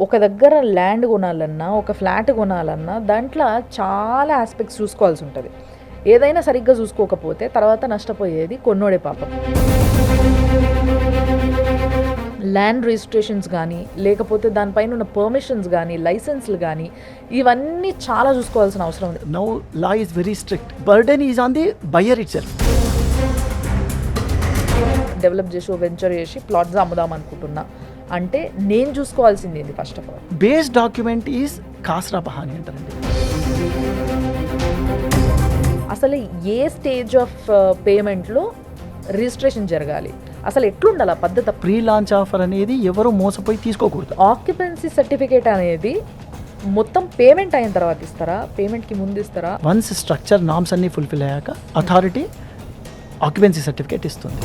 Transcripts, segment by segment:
ఒక దగ్గర ల్యాండ్ కొనాలన్నా ఒక ఫ్లాట్ కొనాలన్నా దాంట్లో చాలా ఆస్పెక్ట్స్ చూసుకోవాల్సి ఉంటుంది ఏదైనా సరిగ్గా చూసుకోకపోతే తర్వాత నష్టపోయేది కొన్నోడే పాపం ల్యాండ్ రిజిస్ట్రేషన్స్ కానీ లేకపోతే దానిపైన ఉన్న పర్మిషన్స్ కానీ లైసెన్స్లు కానీ ఇవన్నీ చాలా చూసుకోవాల్సిన అవసరం ఉంది Now law is very strict. Burden is on the buyer itself. Develop చేసి వెంచర్ చేసి ప్లాట్స్ అమ్ముదాం అనుకుంటున్నా అంటే నేను చూసుకోవాల్సింది ఏంది first of all base document is khasra pahani అంటారండి అసలు ఏ స్టేజ్ ఆఫ్ పేమెంట్లో రిజిస్ట్రేషన్ జరగాలి? అసలు ఎట్లుండాలి ఆ పద్ధతి? ప్రీ లాంచ్ ఆఫర్ అనేది ఎవరు మోసపోయి తీసుకోకూడదు. ఆక్యుపెన్సీ సర్టిఫికేట్ అనేది మొత్తం పేమెంట్ అయిన తర్వాత ఇస్తారా? పేమెంట్కి ముందు ఇస్తారా? వన్స్ స్ట్రక్చర్ నామ్స్ అన్ని ఫుల్ఫిల్ అయ్యాక అథారిటీ ఆక్యుపెన్సీ సర్టిఫికేట్ ఇస్తుంది.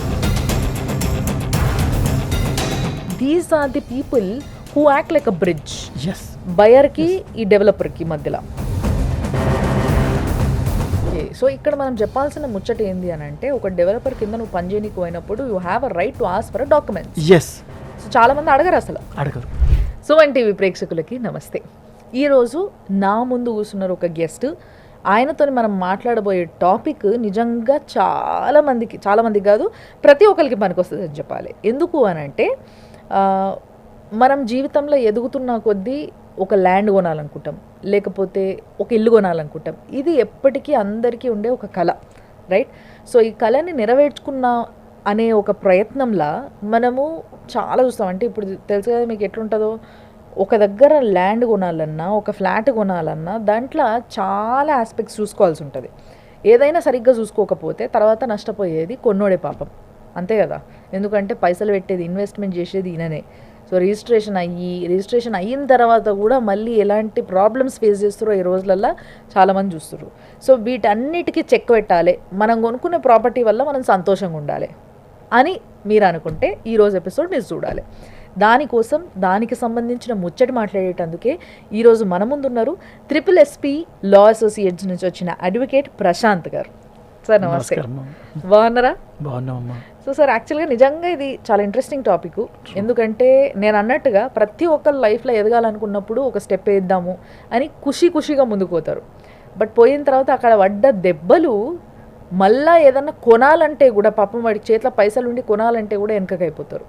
These are the people who act like a bridge as బయర్కి ఈ డెవలపర్కి మధ్యలో. సో ఇక్కడ మనం చెప్పాల్సిన ముచ్చట ఏంది అని అంటే ఒక డెవలపర్ కింద నువ్వు పనిచేయనికి పోయినప్పుడు you have a right to ask for documents yes so చాలా మంది అడగరు అసలు. అడగరు. సో టీవీ ప్రేక్షకులకి నమస్తే. ఈరోజు నా ముందు కూర్చున్నారు ఒక గెస్ట్ ఆయనతో మనం మాట్లాడబోయే టాపిక్ నిజంగా చాలా మందికి చాలా మందికి కాదు ప్రతి ఒక్కరికి పనికొస్తుంది అని చెప్పాలి. ఎందుకు అని అంటే మనం జీవితంలో ఎదుగుతున్న కొద్దీ ఒక ల్యాండ్ కొనాలనుకుంటాం. లేకపోతే ఒక ఇల్లు కొనాలనుకుంటాం. ఇది ఎప్పటికీ అందరికీ ఉండే ఒక కళ రైట్? సో ఈ కళని నెరవేర్చుకున్న అనే ఒక ప్రయత్నంలా మనము చాలా చూస్తాం. అంటే ఇప్పుడు తెలుసు కదా మీకు ఎట్లుంటుందో. ఒక దగ్గర ల్యాండ్ కొనాలన్నా ఒక ఫ్లాట్ కొనాలన్నా దాంట్లో చాలా ఆస్పెక్ట్స్ చూసుకోవాల్సి ఉంటుంది. ఏదైనా సరిగ్గా చూసుకోకపోతే తర్వాత నష్టపోయేది కొన్నోడే పాపం. అంతే కదా? ఎందుకంటే పైసలు పెట్టేది ఇన్వెస్ట్మెంట్ చేసేది ఈయననే. సో రిజిస్ట్రేషన్ అయ్యి రిజిస్ట్రేషన్ అయిన తర్వాత కూడా మళ్ళీ ఎలాంటి ప్రాబ్లమ్స్ ఫేస్ చేస్తారో ఈ రోజులల్లో చాలామంది చూస్తారు సో వీటన్నిటికీ చెక్ పెట్టాలి. మనం కొనుక్కునే ప్రాపర్టీ వల్ల మనం సంతోషంగా ఉండాలి అని మీరు అనుకుంటే ఈరోజు ఎపిసోడ్ మీరు చూడాలి. దానికోసం దానికి సంబంధించిన ముచ్చటి మాట్లాడేటందుకే ఈరోజు మన ముందున్నారు ట్రిపుల్ ఎస్పీ లా అసోసియేట్స్ నుంచి వచ్చిన అడ్వకేట్ ప్రశాంత్ గారు. సార్ నమస్తే. నమస్కారం బాగున్నారా? బాగున్నామమ్మా సో సార్ యాక్చువల్గా నిజంగా ఇది చాలా ఇంట్రెస్టింగ్ టాపిక్ ఎందుకంటే నేను అన్నట్టుగా ప్రతి ఒక్కరు లైఫ్లో ఎదగాలనుకున్నప్పుడు ఒక స్టెప్ వేద్దాము అని ఖుషి ఖుషిగా ముందుకు పోతారు. బట్ పోయిన తర్వాత అక్కడ పడ్డ దెబ్బలు మళ్ళా ఏదన్నా కొనాలంటే కూడా పాపం వాడికి చేతిలో పైసలు ఉండి కొనాలంటే కూడా వెనకకైపోతారు.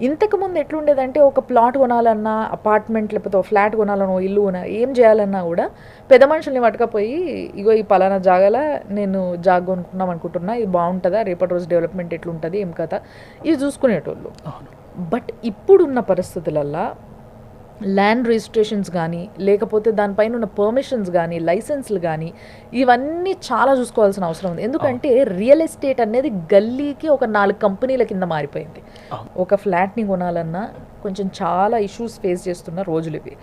ఇంతకుముందు ఎట్లుండేదంటే ఒక ప్లాట్ కొనాలన్నా అపార్ట్మెంట్ లేకపోతే ఒక ఫ్లాట్ కొనాలనో ఇల్లు కొనా ఏం చేయాలన్నా కూడా పెద్ద మనుషుల్ని పట్టుకపోయి ఇగో ఈ పలానా జాగాల నేను జాగ్ కొనుక్కుందాం అనుకుంటున్నా ఇది బాగుంటుందా రేపటి రోజు డెవలప్మెంట్ ఎట్లుంటుంది ఏం కథ ఇవి చూసుకునేటోళ్ళు. బట్ ఇప్పుడున్న పరిస్థితులల్లో ల్యాండ్ రిజిస్ట్రేషన్స్ కానీ లేకపోతే దానిపైన ఉన్న పర్మిషన్స్ కానీ లైసెన్స్లు కానీ ఇవన్నీ చాలా చూసుకోవాల్సిన అవసరం ఉంది. ఎందుకంటే రియల్ ఎస్టేట్ అనేది గల్లీకి ఒక నాలుగు కంపెనీల కింద మారిపోయింది. ఒక ఫ్లాట్ని కొనాలన్నా కొంచెం చాలా ఇష్యూస్ ఫేస్ చేస్తున్న రోజులు ఇవి.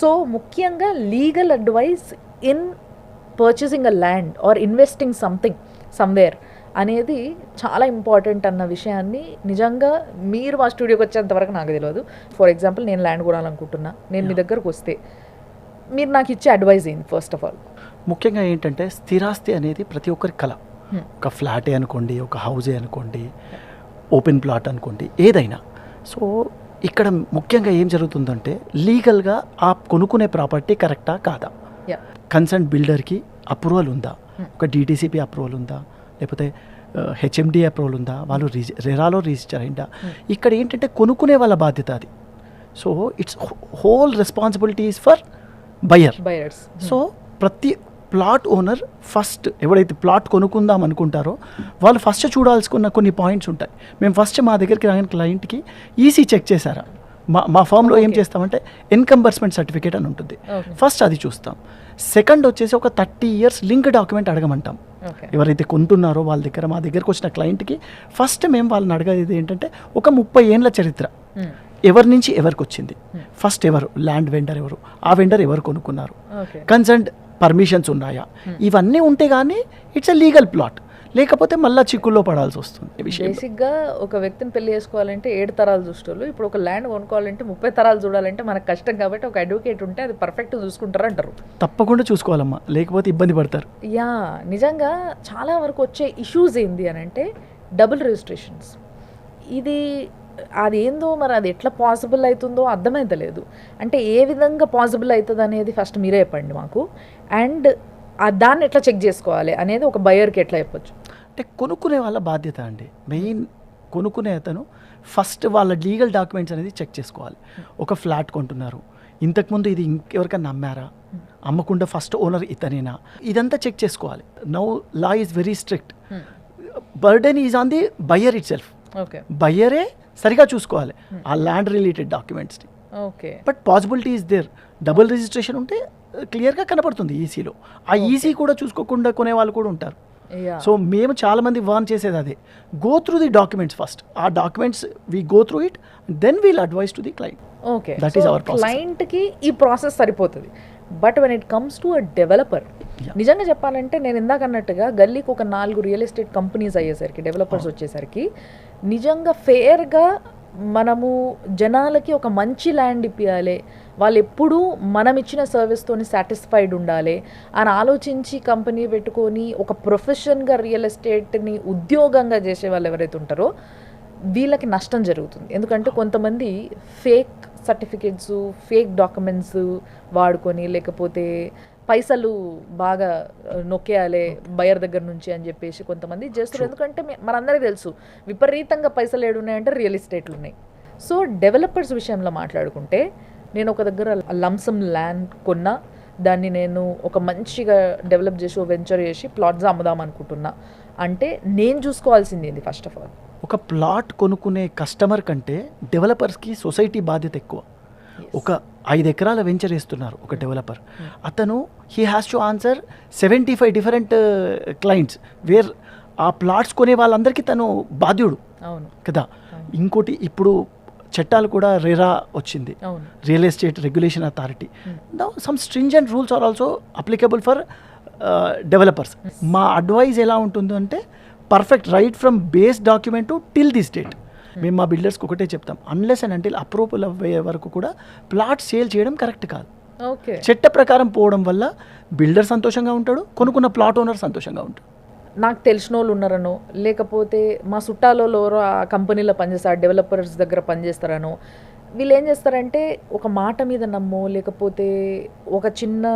సో ముఖ్యంగా legal advice in purchasing a land or investing something somewhere అనేది చాలా ఇంపార్టెంట్ అన్న విషయాన్ని నిజంగా మీరు మా స్టూడియోకి వచ్చేంత వరకు నాకు తెలియదు ఫర్ ఎగ్జాంపుల్ నేను ల్యాండ్ కొనాలనుకుంటున్నా. నేను మీ దగ్గరకు వస్తే మీరు నాకు ఇచ్చే అడ్వైజ్ ఏంది ఫస్ట్ ఆఫ్ ఆల్ ముఖ్యంగా ఏంటంటే స్థిరాస్తి అనేది ప్రతి ఒక్కరి కళ ఒక ఫ్లాటే అనుకోండి ఒక హౌజే అనుకోండి ఓపెన్ ప్లాట్ అనుకోండి ఏదైనా. సో ఇక్కడ ముఖ్యంగా ఏం జరుగుతుందంటే లీగల్గా ఆ కొనుక్కునే ప్రాపర్టీ కరెక్టా కాదా? కన్సర్న్ బిల్డర్కి అప్రూవల్ ఉందా? Hmm. ఒక డీటీసీపీ అప్రూవల్ ఉందా? లేకపోతే హెచ్ఎండి అప్రూవల్ ఉందా? వాళ్ళు రిజి రెరాలో రిజిస్టర్ అయిందా? Hmm. ఇక్కడ ఏంటంటే కొనుక్కునే వాళ్ళ బాధ్యత అది. So it's whole responsibility is for buyer buyers so ప్రతి ప్లాట్ ఓనర్ ఫస్ట్ ఎవరైతే ప్లాట్ కొనుక్కుందాం అనుకుంటారో వాళ్ళు ఫస్ట్ చూడాల్సుకున్న కొన్ని పాయింట్స్ ఉంటాయి. మేము ఫస్ట్ మా దగ్గరికి రాగిన క్లయింట్కి ఈసీ చెక్ చేశారా? మా మా ఫామ్లో ఏం. చేస్తామంటే ఎన్కంబర్స్మెంట్ సర్టిఫికేట్ అని ఉంటుంది. ఫస్ట్ అది చూస్తాం. సెకండ్ వచ్చేసి ఒక థర్టీ ఇయర్స్ లింక్ డాక్యుమెంట్ అడగమంటాం. ఎవరైతే కొంటున్నారో వాళ్ళ దగ్గర మా దగ్గరకు వచ్చిన క్లయింట్కి ఫస్ట్ మేము వాళ్ళని అడగేది ఏంటంటే ఒక ముప్పై ఏండ్ల చరిత్ర. ఎవరి నుంచి ఎవరికి వచ్చింది? Hmm. ఫస్ట్ ఎవరు? ల్యాండ్ వెండర్ ఎవరు? ఆ వెండర్ ఎవరు కొనుక్కున్నారు? కన్సర్న్ పర్మిషన్స్ ఉన్నాయా? Hmm. ఇవన్నీ ఉంటే కానీ ఇట్స్ ఎ లీగల్ ప్లాట్ లేకపోతే మళ్ళీ చిక్కుల్లో పడాల్సి వస్తుంది. బేసిక్గా ఒక వ్యక్తిని పెళ్ళి చేసుకోవాలంటే ఏడు తరాలు చూసేవాళ్ళు ఇప్పుడు ఒక ల్యాండ్ కొనుక్కోవాలంటే ముప్పై తరాలు చూడాలంటే మనకు కష్టం కాబట్టి ఒక అడ్వకేట్ ఉంటే అది పర్ఫెక్ట్ చూసుకుంటారు అంటారు తప్పకుండా చూసుకోవాలమ్మా. లేకపోతే ఇబ్బంది పడతారు. యా నిజంగా చాలా వరకు వచ్చే ఇష్యూస్ ఏంది అని అంటే డబుల్ రిజిస్ట్రేషన్స్. ఇది అదేందో మరి అది ఎట్లా పాసిబుల్ అవుతుందో అర్థమైతలేదు. అంటే ఏ విధంగా పాసిబుల్ అవుతుంది అనేది ఫస్ట్ మీరే చెప్పండి మాకు. అండ్ దాన్ని ఎట్లా చెక్ చేసుకోవాలి అనేది ఒక బయర్కి ఎట్లా చెప్పొచ్చు? అంటే కొనుక్కునే వాళ్ళ బాధ్యత అండి. మెయిన్ కొనుక్కునే అతను ఫస్ట్ వాళ్ళ లీగల్ డాక్యుమెంట్స్ అనేది చెక్ చేసుకోవాలి. ఒక ఫ్లాట్ కొంటున్నారు. ఇంతకుముందు ఇది ఇంకెవరికైనా అమ్మారా అమ్మకుండా ఫస్ట్ ఓనర్ ఇతనేనా? ఇదంతా చెక్ చేసుకోవాలి. Now law is very strict. Burden is on the buyer itself బయ్యరే సరిగా చూసుకోవాలి. ఆ land related డాక్యుమెంట్స్ని. Okay. But possibility is there. Double registration ఉంటే క్లియర్గా కనపడుతుంది ఈసీలో. ఆ ఈసీ కూడా చూసుకోకుండా కొనే వాళ్ళు కూడా ఉంటారు. సో మేము చాలా మంది వార్న్ చేసేది అదే. Go through the documents first ఆ documents we go through it then we'll advise to the client okay is our process. క్లయింట్కి ఈ ప్రాసెస్ సరిపోతుంది. But when it comes to a developer. నిజంగా చెప్పాలంటే నేను ఇందాక అన్నట్టుగా గల్లీకి ఒక నాలుగు రియల్ ఎస్టేట్ కంపెనీస్ అయ్యేసరికి డెవలపర్స్ వచ్చేసరికి నిజంగా ఫేర్గా మనము జనాలకి ఒక మంచి ల్యాండ్ ఇప్పించాలి వాళ్ళు ఎప్పుడూ మనం ఇచ్చిన సర్వీస్తోని సాటిస్ఫైడ్ ఉండాలి. అని ఆలోచించి కంపెనీ పెట్టుకొని ఒక ప్రొఫెషన్గా రియల్ ఎస్టేట్ని ఉద్యోగంగా చేసే వాళ్ళు ఎవరైతే ఉంటారో వీళ్ళకి నష్టం జరుగుతుంది. ఎందుకంటే కొంతమంది ఫేక్ సర్టిఫికేట్స్ ఫేక్ డాక్యుమెంట్స్ వాడుకొని లేకపోతే పైసలు బాగా నొక్కేయాలి బయర్ దగ్గర నుంచి అని చెప్పేసి కొంతమంది చేస్తారు. ఎందుకంటే మనందరికీ తెలుసు విపరీతంగా పైసలు ఏడున్నాయంటే రియల్ ఎస్టేట్లు ఉన్నాయి. సో డెవలపర్స్ విషయంలో మాట్లాడుకుంటే నేను ఒక దగ్గర లంసమ్ ల్యాండ్ కొన్నా దాన్ని నేను ఒక మంచిగా డెవలప్ చేసి వెంచర్ చేసి ప్లాట్స్ అమ్ముదాం అనుకుంటున్నా. అంటే నేను చూసుకోవాల్సింది ఏంది ఫస్ట్ ఆఫ్ ఆల్ ఒక ప్లాట్ కొనుక్కునే కస్టమర్ కంటే డెవలపర్స్కి సొసైటీ బాధ్యత ఎక్కువ. ఒక ఐదు ఎకరాల వెంచర్ వేస్తున్నారు ఒక డెవలపర్. అతను he has to answer seventy five different clients where ఆ ప్లాట్స్ కొనే వాళ్ళందరికీ తను బాధ్యుడు. అవును. కదా? ఇంకోటి ఇప్పుడు చట్టాలు కూడా రేరా వచ్చింది. Real estate regulation authority now some stringent rules are also applicable for developers మా అడ్వైజ్ ఎలా ఉంటుంది అంటే perfect right from base document till this date మేము మా బిల్డర్స్కి ఒకటే చెప్తాం. అన్లెస్ అండ్ అంటిల్ అప్రూవల్ అయ్యే వరకు కూడా ప్లాట్ సేల్ చేయడం కరెక్ట్ కాదు. ఓకే చట్ట ప్రకారం పోవడం వల్ల బిల్డర్ సంతోషంగా ఉంటాడు కొనుక్కున్న ప్లాట్ ఓనర్ సంతోషంగా ఉంటాడు. నాకు తెలిసిన వాళ్ళు ఉన్నారనో లేకపోతే మా చుట్టాలలో ఎవరో ఆ కంపెనీలో పనిచేస్తారు డెవలపర్స్ దగ్గర పనిచేస్తారనో వీళ్ళు ఏం చేస్తారంటే ఒక మాట మీద నమ్మో లేకపోతే ఒక చిన్న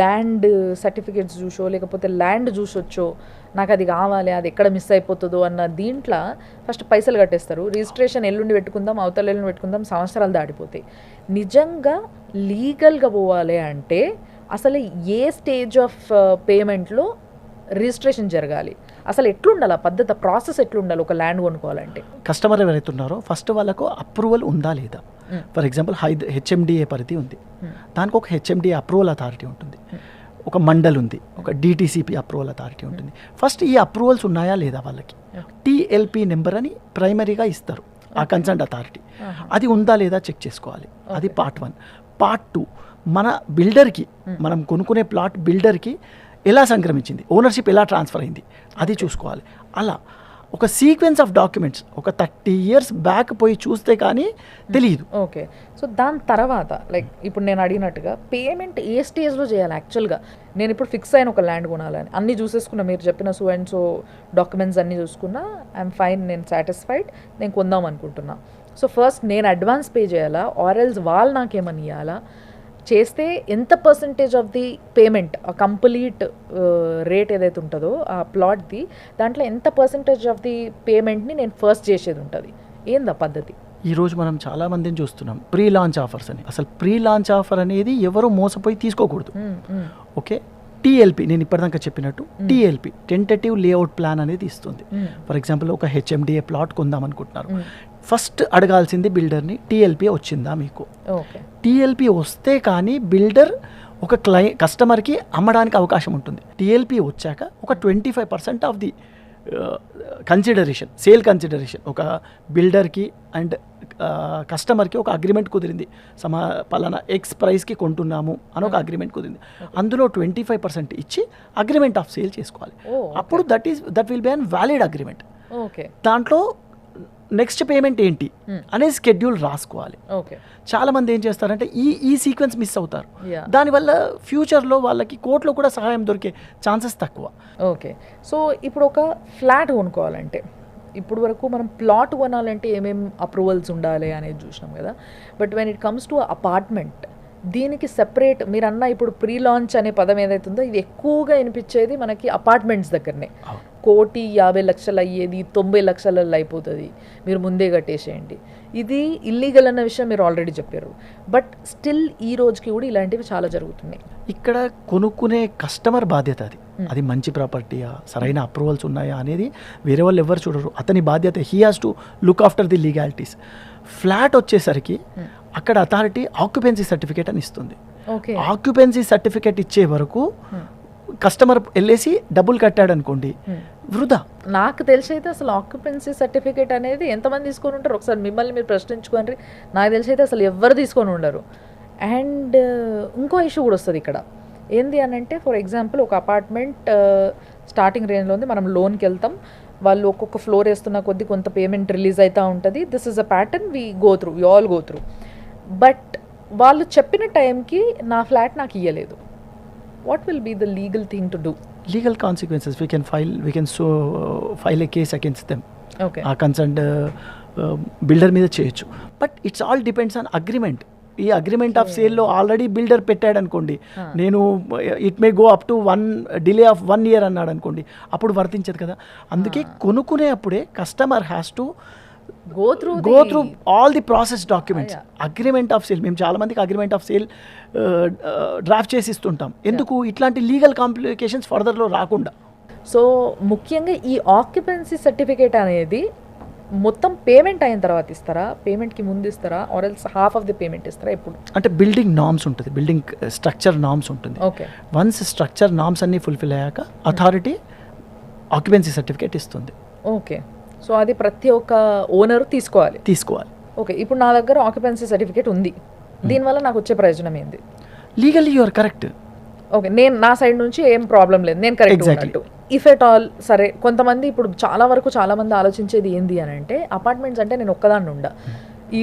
ల్యాండ్ సర్టిఫికేట్స్ చూసో లేకపోతే ల్యాండ్ చూసొచ్చో నాకు అది కావాలి అది ఎక్కడ మిస్ అయిపోతుందో అన్న దీంట్లో ఫస్ట్ పైసలు కట్టేస్తారు. రిజిస్ట్రేషన్ ఎల్లుండి పెట్టుకుందాం అవతల ఎల్లుండి పెట్టుకుందాం సంవత్సరాలు దాటిపోతాయి. నిజంగా లీగల్గా పోవాలి అంటే అసలు ఏ స్టేజ్ ఆఫ్ పేమెంట్లో రిజిస్ట్రేషన్ జరగాలి? అసలు ఎట్లుండాలి? ఆ పద్ధతి ప్రాసెస్ ఎట్లుండాలి? ఒక ల్యాండ్ కొనుక్కోవాలంటే. కస్టమర్ ఎవరైతే ఉన్నారో ఫస్ట్ వాళ్ళకు అప్రూవల్ ఉందా లేదా. ఫర్ ఎగ్జాంపుల్ హైద్ హెచ్ఎండిఏ పరిధి ఉంది. దానికి ఒక హెచ్ఎండిఏ అప్రూవల్ అథారిటీ ఉంటుంది. ఒక మండల్ ఉంది ఒక డిటీసీపీ అప్రూవల్ అథారిటీ ఉంటుంది. ఫస్ట్ ఈ అప్రూవల్స్ ఉన్నాయా లేదా వాళ్ళకి. టీఎల్పి నెంబర్ అని ప్రైమరీగా ఇస్తారు ఆ కన్సర్న్ అథారిటీ ఆహా. అది ఉందా లేదా చెక్ చేసుకోవాలి. అది పార్ట్ వన్ పార్ట్ టూ మన బిల్డర్కి మనం కొనుక్కునే ప్లాట్ బిల్డర్కి ఎలా సంక్రమించింది? ఓనర్షిప్ ఎలా ట్రాన్స్ఫర్ అయింది? అది చూసుకోవాలి. అలా ఒక సీక్వెన్స్ ఆఫ్ డాక్యుమెంట్స్ ఒక థర్టీ ఇయర్స్ బ్యాక్ పోయి చూస్తే కానీ తెలియదు ఓకే సో దాని తర్వాత లైక్ ఇప్పుడు నేను అడిగినట్టుగా పేమెంట్ ఏ స్టేజ్లో చేయాలి యాక్చువల్గా నేను ఇప్పుడు ఫిక్స్ అయిన ఒక ల్యాండ్ కొనాలని. అన్నీ చూసేసుకున్నా మీరు చెప్పిన సో అండ్ సో డాక్యుమెంట్స్ అన్నీ చూసుకున్నా ఐఎమ్ ఫైన్ నేను సాటిస్ఫైడ్ నేను కొందాం అనుకుంటున్నా. సో ఫస్ట్ నేను అడ్వాన్స్ పే చేయాలా? ఆర్ఎల్స్ వాళ్ళు నాకేమని ఇవ్వాలా చేస్తే ఎంత పర్సంటేజ్ ఆఫ్ ది పేమెంట్ ఆ కంప్లీట్ రేట్ ఏదైతే ఉంటుందో ఆ ప్లాట్ది దాంట్లో ఎంత పర్సంటేజ్ ఆఫ్ ది పేమెంట్ని నేను ఫస్ట్ చేసేది ఉంటుంది. ఏందా పద్ధతి? ఈ రోజు మనం చాలా మందిని చూస్తున్నాం. ప్రీ లాంచ్ ఆఫర్స్ అని. అసలు ప్రీ లాంచ్ ఆఫర్ అనేది ఎవరు మోసపోయి తీసుకోకూడదు. ఓకే? టీఎల్పి నేను ఇప్పటిదాకా చెప్పినట్టు టీఎల్పి టెంటేటివ్ లేఅవుట్ ప్లాన్ అనేది ఇస్తుంది. ఫర్ ఎగ్జాంపుల్ ఒక హెచ్ఎండిఏ ప్లాట్ కొందాం అనుకుంటున్నారు. ఫస్ట్ అడగాల్సింది బిల్డర్ని టీఎల్పి వచ్చిందా మీకు? టీఎల్పి వస్తే కానీ బిల్డర్ ఒక క్లై కస్టమర్కి అమ్మడానికి అవకాశం ఉంటుంది. టీఎల్పి వచ్చాక ఒక twenty five percent of the consideration sale consideration ఒక బిల్డర్కి అండ్ కస్టమర్కి ఒక అగ్రిమెంట్ కుదిరింది. సమా పలానా ఎక్స్ ప్రైస్కి కొంటున్నాము అని ఒక అగ్రిమెంట్ కుదిరింది. అందులో ట్వంటీ ఫైవ్ పర్సెంట్ ఇచ్చి అగ్రిమెంట్ ఆఫ్ సేల్ చేసుకోవాలి. Okay. అప్పుడు that is that will be invalid agreement okay దాంట్లో నెక్స్ట్ పేమెంట్ ఏంటి? Hmm. అనేది స్కెడ్యూల్ రాసుకోవాలి. ఓకే చాలా మంది ఏం చేస్తారంటే ఈ ఈ సీక్వెన్స్ మిస్ అవుతారు. దానివల్ల ఫ్యూచర్లో వాళ్ళకి కోర్టులో కూడా సహాయం దొరికే ఛాన్సెస్ తక్కువ. ఓకే సో ఇప్పుడు ఒక ఫ్లాట్ కొనుక్కోవాలంటే ఇప్పుడు వరకు మనం ప్లాట్ కొనాలంటే ఏమేం అప్రూవల్స్ ఉండాలి అనేది చూసినాం కదా. But when it comes to apartment దీనికి సెపరేట్ మీరు అన్న ఇప్పుడు ప్రీ లాంచ్ అనే పదం ఏదైతే ఉందో ఇది ఎక్కువగా వినిపించేది మనకి అపార్ట్మెంట్స్ దగ్గరనే. కోటి యాభై లక్షలు అయ్యేది తొంభై లక్షలలో అయిపోతుంది. మీరు ముందే కట్టేసేయండి. ఇది ఇల్లీగల్ అన్న విషయం మీరు ఆల్రెడీ చెప్పారు. బట్ స్టిల్ ఈ రోజుకి కూడా ఇలాంటివి చాలా జరుగుతున్నాయి. ఇక్కడ కొనుక్కునే కస్టమర్ బాధ్యత అది. అది మంచి ప్రాపర్టీయా సరైన అప్రూవల్స్ ఉన్నాయా అనేది వేరే వాళ్ళు ఎవరు చూడరు. అతని బాధ్యత he has to look after the legalities flat వచ్చేసరికి అక్కడ అథారిటీ ఆక్యుపెన్సీ సర్టిఫికేట్ అని ఇస్తుంది. ఓకే ఆక్యుపెన్సీ సర్టిఫికేట్ ఇచ్చే వరకు కస్టమర్ వెళ్ళేసి డబ్బులు కట్టాడు అనుకోండి వృధా. నాకు తెలిసి అయితే అసలు ఆక్యుపెన్సీ సర్టిఫికేట్ అనేది ఎంతమంది తీసుకొని ఉంటారు? ఒకసారి మిమ్మల్ని మీరు ప్రశ్నించుకోండి. నాకు తెలిసి అయితే అసలు ఎవ్వరు తీసుకొని ఉండరు. అండ్ ఇంకో ఇష్యూ కూడా వస్తుంది ఇక్కడ. ఏంది అని అంటే ఫర్ ఎగ్జాంపుల్ ఒక అపార్ట్మెంట్ స్టార్టింగ్ రేంజ్లో ఉంది. మనం లోన్కి వెళ్తాం. వాళ్ళు ఒక్కొక్క ఫ్లోర్ వేస్తున్న కొద్దీ కొంత పేమెంట్ రిలీజ్ అవుతూ ఉంటుంది. This is a pattern we go through we all go through but వాళ్ళు చెప్పిన టైంకి నా ఫ్లాట్ నాకు ఇయ్యలేదు. What will be the legal thing to do legal consequences we can file we can so file a case against them okay ఆ concern builder మీద చేయొచ్చు. But it's all depends on agreement ఈ agreement of సేల్లో already builder పెట్టాడు అనుకోండి. నేను it may go up to one delay of one year అన్నాడు అనుకోండి. అప్పుడు వర్తించదు కదా. అందుకే కొనుక్కునే అప్పుడే customer has to go through go through all the process documents agreement of sale మేము చాలా మందికి అగ్రిమెంట్ ఆఫ్ సేల్ డ్రాఫ్ట్ చేసి ఇస్తుంటాం. ఎందుకు? ఇట్లాంటి లీగల్ కాంప్లికేషన్స్ ఫర్దర్లో రాకుండా. సో ముఖ్యంగా ఈ ఆక్యుపెన్సీ సర్టిఫికేట్ అనేది మొత్తం పేమెంట్ అయిన తర్వాత ఇస్తారా? పేమెంట్కి ముందు ఇస్తారా? Or else half of the payment ఇస్తారా? ఎప్పుడు? అంటే బిల్డింగ్ నామ్స్ ఉంటుంది. బిల్డింగ్ స్ట్రక్చర్ నామ్స్ ఉంటుంది. ఓకే వన్స్ స్ట్రక్చర్ నామ్స్ అన్ని ఫుల్ఫిల్ అయ్యాక అథారిటీ ఆక్యుపెన్సీ సర్టిఫికేట్ ఇస్తుంది. ఓకే సో అది ప్రతి ఒక్క ఓనర్ తీసుకోవాలి. తీసుకోవాలి. ఓకే ఇప్పుడు నా దగ్గర ఆక్యుపెన్సీ సర్టిఫికేట్ ఉంది. దీనివల్ల నాకు వచ్చే ప్రయోజనం ఏంది? లీగల్లీ యువర్ కరెక్ట్ ఓకే నేను నా సైడ్ నుంచి ఏం ప్రాబ్లం లేదు. నేను కరెక్ట్. ఉన్నట్టు. ఇఫ్ ఎట్ ఆల్ సరే కొంతమంది ఇప్పుడు చాలా వరకు చాలా మంది ఆలోచించేది ఏంది అని అంటే అపార్ట్మెంట్స్ అంటే నేను ఒక్కదాన్ని ఉండ.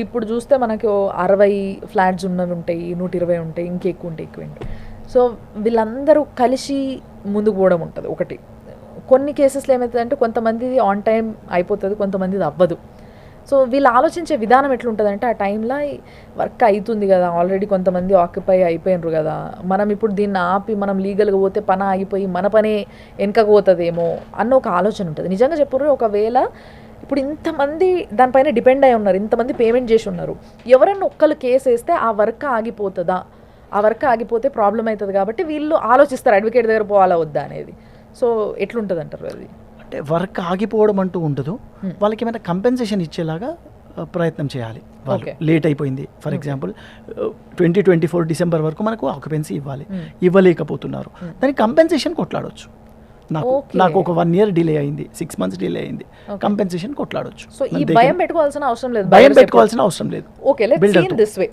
ఇప్పుడు చూస్తే మనకి అరవై ఫ్లాట్స్ ఉన్నవి ఉంటాయి నూట ఇరవై ఉంటాయి ఇంకెక్కువ ఉంటాయి ఎక్కువ ఉంటాయి సో వీళ్ళందరూ కలిసి ముందుకు పోవడం ఉంటుంది ఒకటి. కొన్ని కేసెస్లో ఏమవుతుందంటే కొంతమందిది ఆన్ టైం అయిపోతుంది కొంతమందిది అవ్వదు. సో వీళ్ళు ఆలోచించే విధానం ఎట్లుంటుందంటే ఆ టైంలో వర్క్ అవుతుంది కదా ఆల్రెడీ కొంతమంది ఆక్యుపై అయిపోయినరు కదా. మనం ఇప్పుడు దీన్ని ఆపి మనం లీగల్గా పోతే పని ఆగిపోయి మన పనే వెనకపోతుందేమో అన్న ఒక ఆలోచన ఉంటుంది. నిజంగా చెప్పుర్రు ఒకవేళ ఇప్పుడు ఇంతమంది దానిపైన డిపెండ్ అయి ఉన్నారు ఇంతమంది పేమెంట్ చేసి ఉన్నారు. ఎవరన్నా ఒక్కరు కేసు వేస్తే ఆ వర్క్ ఆగిపోతుందా? ఆ వర్క్ ఆగిపోతే ప్రాబ్లం అవుతుంది కాబట్టి వీళ్ళు ఆలోచిస్తారు అడ్వకేట్ దగ్గర పోవాలా వద్దా అనేది. సో ఎట్లుంటుంది అంటారు అది? అంటే వర్క్ ఆగిపోవడం అంటూ ఉండదు. వాళ్ళకి ఏమైనా కంపెన్సేషన్ ఇచ్చేలాగా ప్రయత్నం చేయాలి వాళ్ళు. లేట్ అయిపోయింది. For example twenty twenty four December వరకు మనకు ఆక్యుపెన్సీ ఇవ్వాలి. Hmm. ఇవ్వలేకపోతున్నారు. దానికి కంపెన్సేషన్ కొట్లాడొచ్చు. నాకు. నాకు ఒక వన్ ఇయర్ డిలే అయింది. సిక్స్ మంత్స్ డిలే అయింది. కంపెన్సేషన్ కొట్లాడొచ్చు. సో ఈ భయం పెట్టుకోవాల్సిన అవసరం లేదు భయం పెట్టుకోవాల్సిన అవసరం లేదు. ఓకే. దిస్ వే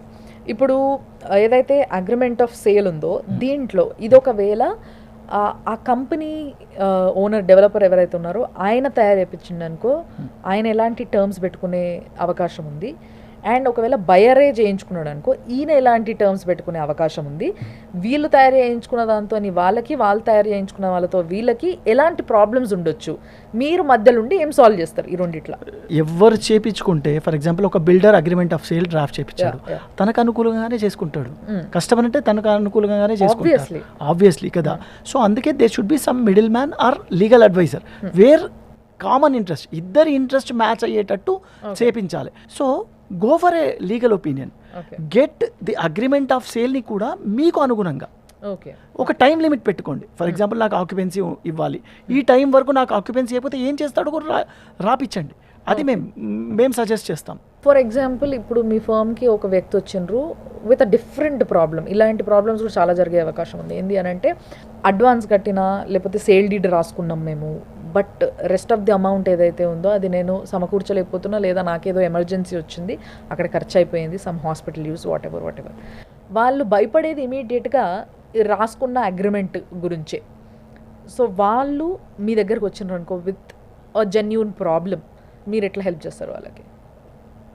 ఇప్పుడు ఏదైతే అగ్రిమెంట్ ఆఫ్ సేల్ ఉందో దీంట్లో ఇదొకవేళ ఆ, కంపెనీ ఓనర్ డెవలపర్ ఎవరైతే ఉన్నారో ఆయన తయారు చేయించిండు అనుకో ఆయన ఎలాంటి టర్మ్స్ పెట్టుకునే అవకాశం ఉంది. అండ్ ఒకవేళ బయరే చేయించుకున్నాడు అనుకో ఈయన ఎలాంటి టర్మ్స్ పెట్టుకునే అవకాశం ఉంది? వీళ్ళు తయారు చేయించుకున్న దాంతో వాళ్ళకి వాళ్ళు తయారు చేయించుకున్న వాళ్ళతో వీళ్ళకి ఎలాంటి ప్రాబ్లమ్స్ ఉండొచ్చు? మీరు మధ్యలో ఉండి ఏం సాల్వ్ చేస్తారు ఈ రెండిట్లా? ఎవరు చేపించుకుంటే ఫర్ ఎగ్జాంపుల్ ఒక builder agreement of sale draft చేపించాడు. తనకు అనుకూలంగానే చేసుకుంటాడు. Mm. కస్టమర్ అంటే తనకు అనుకూలంగానే. చేసుకుంటాడు. ఆబ్వియస్లీ కదా. సో అందుకే they should be some middle man or legal adviser where common interest ఇద్దరి ఇంట్రెస్ట్ మ్యాచ్ అయ్యేటట్టు చేపించాలి. So go for a legal opinion get the agreement of సేల్ని కూడా మీకు అనుగుణంగా. ఓకే ఒక టైం లిమిట్ పెట్టుకోండి. ఫర్ ఎగ్జాంపుల్ నాకు ఆక్యుపెన్సీ ఇవ్వాలి. ఈ టైం వరకు నాకు ఆక్యుపెన్సీ అయిపోతే ఏం చేస్తాడో కూడా రా రాపిచ్చండి. అది మేము మేము సజెస్ట్ చేస్తాం. ఫర్ ఎగ్జాంపుల్ ఇప్పుడు మీ ఫర్మ్కి ఒక వ్యక్తి వచ్చిండ్రు విత్ అ డిఫరెంట్ ప్రాబ్లం ఇలాంటి ప్రాబ్లమ్స్ కూడా చాలా జరిగే అవకాశం ఉంది. ఏంటి అని అంటే అడ్వాన్స్ కట్టినా లేకపోతే సేల్ డీడ్ రాసుకున్నాం మేము. But rest of the amount ఏదైతే ఉందో అది నేను సమకూర్చలేకపోతున్నా లేదా నాకేదో ఎమర్జెన్సీ వచ్చింది అక్కడ ఖర్చు అయిపోయింది some hospital use whatever whatever వాళ్ళు భయపడేది ఇమీడియట్గా రాసుకున్న అగ్రిమెంట్ గురించే. సో వాళ్ళు మీ దగ్గరకు వచ్చినారు అనుకో విత్ అ జెన్యున్ ప్రాబ్లం మీరు ఎట్లా హెల్ప్ చేస్తారు వాళ్ళకి?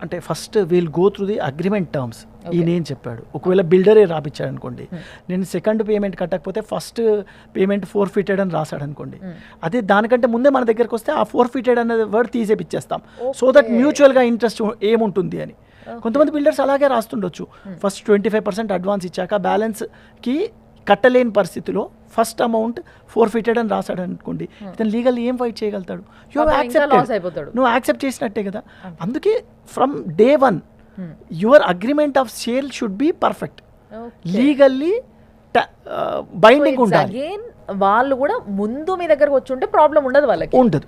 అంటే first we'll go through the agreement terms ఈయన ఏం చెప్పాడు? ఒకవేళ బిల్డరే రాపిచ్చాడు అనుకోండి నేను సెకండ్ పేమెంట్ కట్టకపోతే ఫస్ట్ పేమెంట్ ఫోర్ ఫిటెడ్ అని రాశాడు అనుకోండి అదే దానికంటే ముందే మన దగ్గరకు వస్తే ఆ ఫోర్ ఫిటెడ్ అనే వర్డ్ తీసేపిచ్చేస్తాం. సో దట్ మ్యూచువల్గా ఇంట్రెస్ట్ ఏముంటుంది అని. కొంతమంది బిల్డర్స్ అలాగే రాస్తుండొచ్చు. First twenty five percent advance ఇచ్చాక బ్యాలెన్స్కి కట్టలేని పరిస్థితిలో ఫస్ట్ అమౌంట్ ఫోర్ ఫిటెడ్ అని రాశాడు అనుకోండి. ఇతను లీగల్ ఏం ఫైట్ చేయగలుగుతాడు? యూ యాక్సెప్ట్ నువ్వు యాక్సెప్ట్ చేసినట్టే కదా. అందుకే from day one your agreement of sale should be perfect legally binding ఉండాలి. వాళ్ళు కూడా ముందు మీ దగ్గరకు వచ్చి ఉంటే ప్రాబ్లం ఉండదు వాళ్ళకి. ఉండదు.